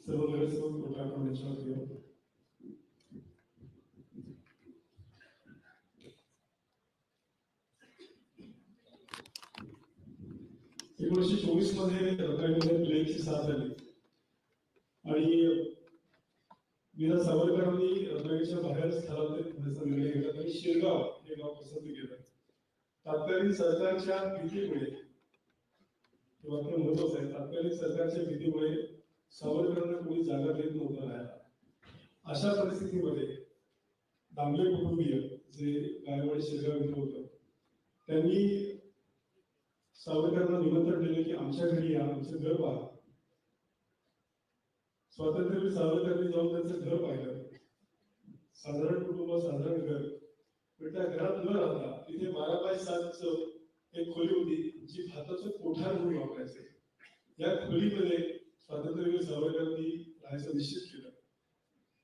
सर्व नगरसेवक मोठ्या प्रमाणात एकोणीसशे चोवीसमध्ये रत्नागिरीमध्ये प्लेगची साथ झाली आणि वीरा सावरकरांनी रत्नागिरीच्या बाहेर स्थलांतरित होण्याचा निर्णय घेतला आणि शिरगाव हे गाव पसंत केलं तात्कालीन सरकारच्या भीतीमुळे हे वाक्य महत्वाचं आहे तात्कालीन सरकारच्या भीतीमुळे सावरकरांना कोणी जागा देत नव्हतं राहायला अशा परिस्थितीमध्ये दामले कुटुंबीय जे गायवाडी शिरगाव इथं होतं त्यांनी सावरकरांना निमंत्रण दिले की आमच्या घरी या आमचं घर पहा. स्वातंत्र्यवीर सावरकरांनी जाऊन त्यांचं घर पाहिलं. साधारण कुटुंब साधारण घर. पण त्या घरात न राहता तिथे बारा बाय सातच एक खोली होती जी भाताचं कोठार म्हणून वापरायचे. या खोलीमध्ये स्वातंत्र्यवीर सावरकरांनी राहायचं निश्चित केलं.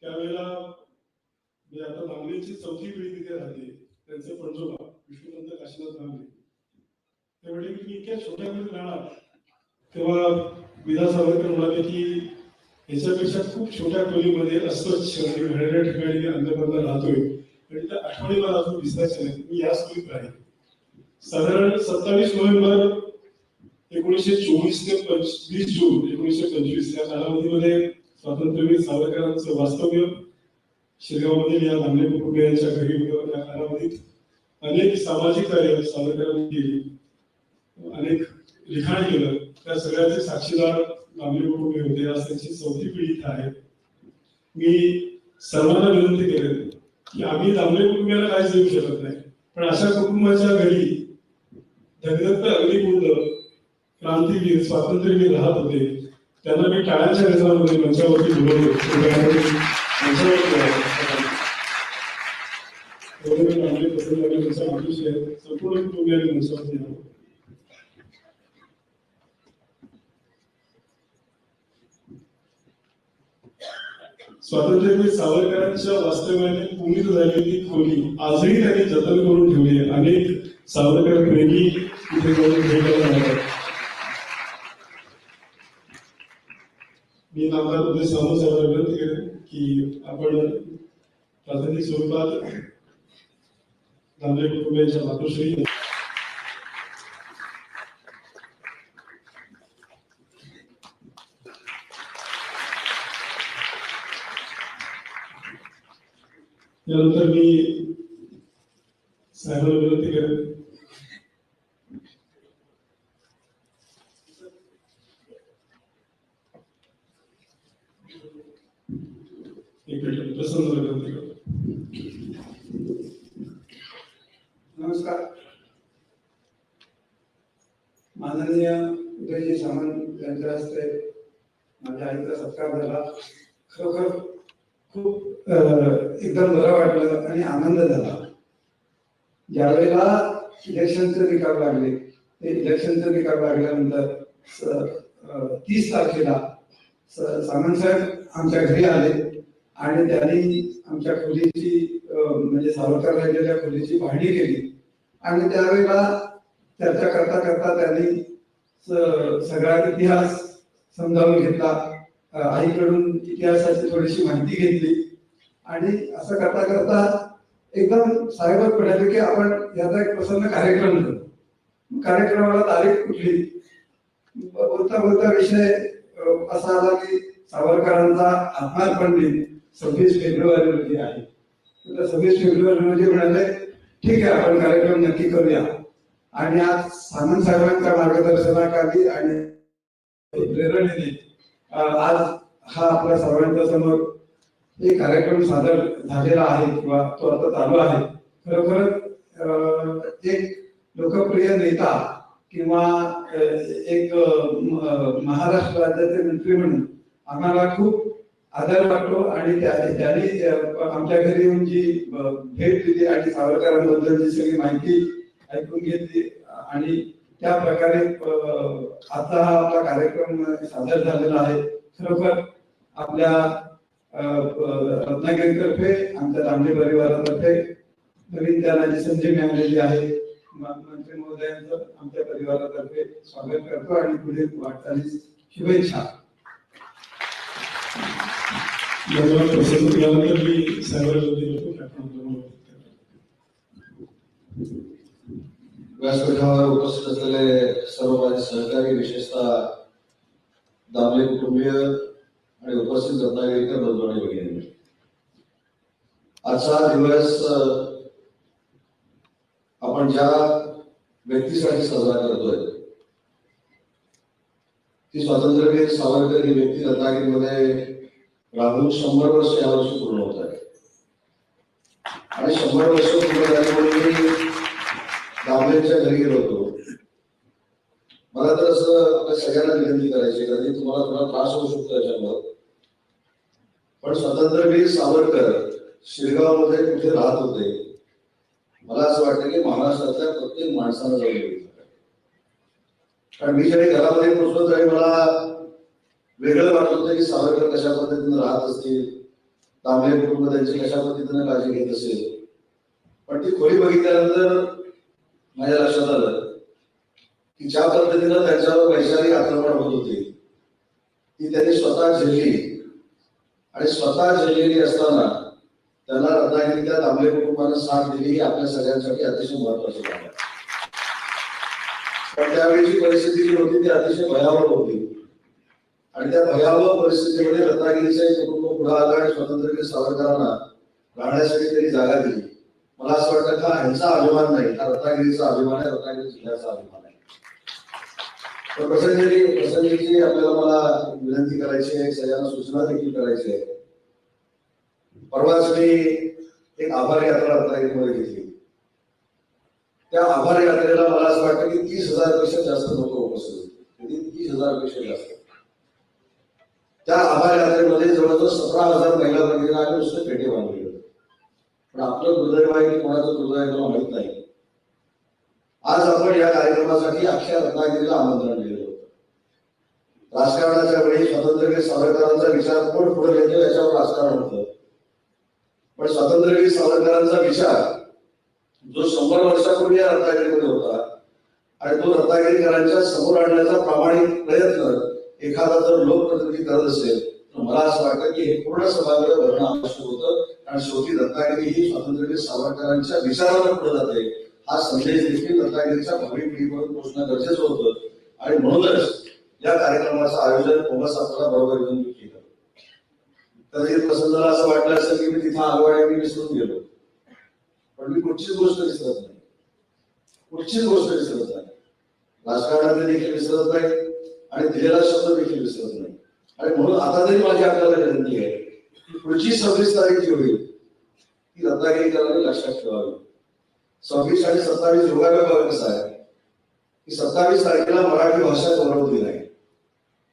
त्यावेळेला म्हणजे आता दामलेची चौथी पिढी तिथे राहते. त्यांचे पणजोबा विष्णुपंत काशीनाथ दामले ते म्हणजे की इतक्या छोट्या खोलीत राहणार तेव्हा विधा सावरकर म्हणाले की याच्यापेक्षा खूप छोट्या टोलीमध्ये अस्वच्छ आणि घाणेरड्या ठिकाणी मी राहतोय. आणि त्या आठवणी मला अजून विसरायच्या नाही. मी याच खोलीत राहील साधारण सत्तावीस नोव्हेंबर एकोणीसशे चोवीस ते पंचवीस जून एकोणीसशे पंचवीस या कालावधीमध्ये स्वातंत्र्यवीर सावरकरांचं वास्तव्य शिरगावमधील या दामले कुटुंबियांच्या घरी होतं या कालावधीत अनेक सामाजिक कार्य सावरकरांनी केली अनेक लिखाण केलं. त्या सगळ्याचे साक्षीदार दामले कुटुंबी होते. आज त्यांची चौथी पिढी इथे आहे. मी सर्वांना विनंती केलेली की आम्ही दामले कुटुंबियाला काहीच देऊ शकत नाही. पण अशा कुटुंबाच्या घरी धगधगत अग्निकुंड क्रांतीवीर स्वातंत्र्यवीर राहत होते. त्यांना मी टाळ्याच्या गजरामध्ये मंचावरती बोलवलो. संपूर्ण स्वातंत्र्यवीर सावरकरांच्या वास्तव्याने पुनीत झालेली खोली आजही त्यांनी जतन करून ठेवली अनेक सावरकर प्रेमी तिथे जाऊन भेटायला जातात मी नामदार उदय सावंत साहेबांना विनंती करेन की आपण प्राथमिक स्वरूपात दामले कुटुंबियांच्या मातोश्री यानंतर मी साहेबांना विनंती करेन एक मिनिट प्रसन्न नमस्कार. माननीय उदयजी सामंत यांच्या हस्ते माझ्या आईचा सत्कार झाला. खरोखर खूप एकदम बरं वाटलं आणि आनंद झाला. ज्यावेळेला इलेक्शनचे निकाल लागले ते इलेक्शनचे निकाल लागल्यानंतर तीस तारखेला सामंत साहेब आमच्या घरी आले. आणि त्यांनी आमच्या खोलीची म्हणजे सावरकर राहिलेल्या खोलीची पाहणी केली. आणि त्यावेळेला चर्चा करता करता त्यांनी स- सगळा इतिहास समजावून घेतला. आईकडून इतिहासाची थोडीशी माहिती घेतली. आणि असं करता करता एकदम साहेबच म्हणाले की आपण याचा एक प्रसन्न कार्यक्रम करू कार्यक्रमाला तारीख कुठली? बोलता बोलता विषय असा आला की सावरकरांचा आत्मार्पण दिन सव्वीस फेब्रुवारी रोजी आहे. सव्वीस फेब्रुवारी रोजी म्हणाले ठीक आहे आपण कार्यक्रम नक्की करूया. आणि आज सामंत साहेबांच्या मार्गदर्शनाखाली आणि प्रेरणेने आज हा आपल्या सर्वांच्या समोर एक कार्यक्रम सादर झालेला आहे किंवा तो आता चालू आहे. खरोखर एक लोकप्रिय नेता किंवा एक महाराष्ट्र राज्याचे मंत्री म्हणून आम्हाला खूप आदर वाटतो आणि त्याने त्यांनी आमच्या घरी येऊन जी भेट दिली आणि सावरकरांबद्दलची सगळी माहिती ऐकून घेतली आणि त्या प्रकारे आता हा आपला कार्यक्रम सादर झालेला आहे. खरोखर आपल्या रत्नागिरीतर्फे आमच्या तांबे परिवारातर्फे नवीन त्याला जी संधी मिळालेली आहे मंत्री महोदयांचं आमच्या परिवारातर्फे स्वागत करतो आणि पुढे वाटचालीस शुभेच्छा. धन्यवाद प्रसन्न केल्यानंतर मी साहेबांना देतो की आपण आपलं मत व्यक्त करा. व्यासपीठावर उपस्थित असलेले सर्व माझे सहकारी विशेषतः दामले कुटुंबीय आणि उपस्थित रत्नागिरीकर बंधू आणि भगिनी आजचा दिवस आपण ज्या व्यक्तीसाठी साजरा करतोय ती स्वातंत्र्यवीर सावरकर ही व्यक्ती रत्नागिरीमध्ये राहून शंभर वर्ष या वर्षी पूर्ण होत आहे. आणि शंभर वर्ष पूर्ण झाल्यामुळे मी दामलेंच्या घरी गेलो होतो. मला तर असं आपल्या सगळ्यांना विनंती करायची कारण तुम्हाला थोडा त्रास होऊ शकतो याच्यामुळे. पण स्वातंत्र्यवीर सावरकर शिरगावमध्ये कुठे राहत होते? मला असं वाटतं की महाराष्ट्रातल्या प्रत्येक माणसानं जाऊन बघितलं कारण मी ज्यावेळी घरामध्ये पोहोचलो त्यावेळी मला वेगळं वाटत होतं की सावरकर कशा पद्धतीनं राहत असतील तांबे कुटुंब त्यांची कशा पद्धतीनं काळजी घेत असेल. पण ती खोली बघितल्यानंतर माझ्या लक्षात आलं की ज्या पद्धतीनं त्यांच्यावर वैचारिक आक्रमण होत होते ती त्यांनी स्वतः झेलली. आणि स्वतः झेललेली असताना त्यांना रत्नागिरीतल्या तांबे कुटुंबानं साथ दिली ही आपल्या सगळ्यांसाठी अतिशय महत्वाची बाब आहे. पण त्यावेळीची परिस्थिती जी होती ती अतिशय भयावह होती. आणि त्या भयावह परिस्थितीमध्ये रत्नागिरीचा एक कुटुंब पुढे आला आणि स्वातंत्र्यवीर सावरकरांना राहण्यासाठी त्यांनी जागा दिली. मला असं वाटतं का ह्यांचा अभिमान नाही हा रत्नागिरीचा अभिमान आहे रत्नागिरी जिल्ह्याचा अभिमान आहे? तर प्रसंगी प्रसंगीची आपल्याला मला विनंती करायची आहे सगळ्यांना सूचना देखील करायची आहे. परवाच मी एक आभार यात्रा रत्नागिरीमध्ये घेतली. त्या आभार यात्रेला मला असं वाटतं की तीस हजारपेक्षा जास्त लोक उपस्थित होते. म्हणजे तीस हजारपेक्षा जास्त. त्या आभार यात्रेमध्ये जवळजवळ सतरा हजार महिला भगिनी आणि नुसतं पेटे बांधले होते. पण आपलं दुर्दैव आहे की कोणाचं दुर्दैव आहे मला माहीत नाही. आज आपण या कार्यक्रमासाठी अक्षय रत्नागिरीला आमंत्रण दिलं होतं. राजकारणाच्या वेळी स्वातंत्र्यवीर सावरकरांचा विचार कोण पुढे घेतो याच्यावर राजकारण होतं. पण स्वातंत्र्यवीर सावरकरांचा विचार जो शंभर वर्षापूर्वी या रत्नागिरीमध्ये होता आणि तो रत्नागिरीकरांच्या समोर आणण्याचा प्रामाणिक प्रयत्न एखादा जर लोकप्रतिनिधी करत असेल तर मला असं वाटतं की हे पूर्ण सभागृह भरणं आवश्यक होतं. कारण शेवटी रत्नागिरी ही स्वातंत्र्यवीर सावरकरांच्या विचारावर पुढे जाते. हा संदेश देखील रत्नागिरीच्या भावी पिढीपर्यंत पोहोचणं गरजेचं होतं. आणि म्हणूनच या कार्यक्रमाचं आयोजन पोमस आपल्याला बरोबर घेऊन मी केलं. कधी प्रसंगाला असं वाटलं असेल की मी तिथं आलो आणि मी विसरून गेलो. पण मी कुठचीच गोष्ट विसरत नाही. कुठचीच गोष्ट विसरत नाही. राजकारणातले देखील विसरत नाही आणि दिलेला शब्द देखील विसरत नाही. आणि म्हणून आता तरी माझी आपल्याला विनंती आहे की पुढची सव्वीस तारीख जी होईल ती रत्नागिरीकरांनी लक्षात ठेवावी. सव्वीस आणि सत्तावीस योगायोग बघा कसा आहे? की सत्तावीस तारखेला मराठी भाषा गौरवली नाही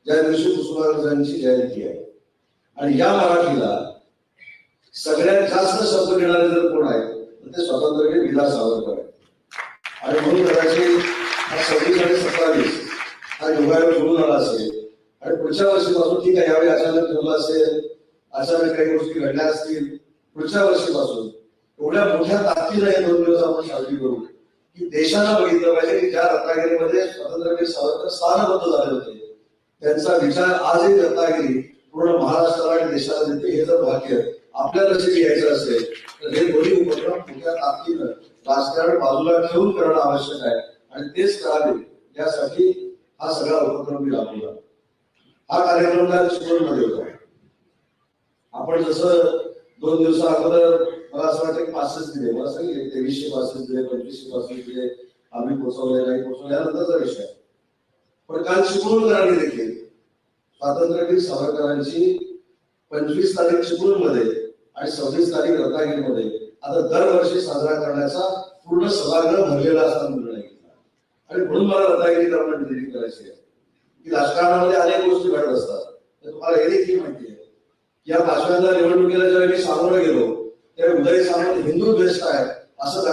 ज्या दिवशी कुसुमाग्रजांची जयंती आहे. आणि या मराठीला सगळ्यात जास्त शब्द घेणारे जर कोण आहे ते स्वातंत्र्यवीर विलास सावरकर आहे आणि म्हणून कदाचित हा सव्वीस आणि सत्तावीस हा योगायोग सुरू आला असेल. आणि पुढच्या वर्षीपासून ठीक आहे यावेळी अचानक ठरलं असेल अचानक काही गोष्टी घडल्या असतील पुढच्या वर्षीपासून एवढ्या मोठ्या ताकदीला हे दोन दिवस आपण साजरी करू की देशाला बघितलं पाहिजे की ज्या रत्नागिरीमध्ये स्वातंत्र्यवीर सावरकर स्थानबद्ध झाले होते त्यांचा विचार आजही रत्नागिरी पूर्ण महाराष्ट्राला आणि देशाला देते हे जर भाग्य आपल्याला जे घ्यायचं असेल तर हे दोन्ही उपक्रम मोठ्या ताकदीनं राजकारण बाजूला ठेवून करणं आवश्यक आहे. आणि तेच करावे यासाठी हा सगळा उपक्रम मी राबवला. हा कार्यक्रम काल चिपळूणमध्ये होता आपण जसं दोन दिवसा अगोदर मला असं वाटतं पासेस दिले. मला सांगितले तेवीसशे पासेस दिले पंचवीसशे पासेस दिले आम्ही पोचवले नाही पोचवले यानंतरचा विषय. पण काल चिपळूणकरांनी देखील स्वातंत्र्यवीर सावरकरांची पंचवीस तारीख चिपळूणमध्ये आणि सव्वीस तारीख रत्नागिरीमध्ये. आता दरवर्षी साजरा करण्याचा पूर्ण सभागृह भरलेला असताना निर्णय घेतला. आणि म्हणून मला रत्नागिरीकरांना विनंती करायची आहे. की राजकारणामध्ये अनेक गोष्टी घडत असतात. तर तुम्हाला हे देखील माहिती आहे. या भाषणाच्या निवडणुकीला ज्यावेळी मी सामोरं गेलो त्यावेळी उदय सामंत हिंदू बेस्ट आहे असं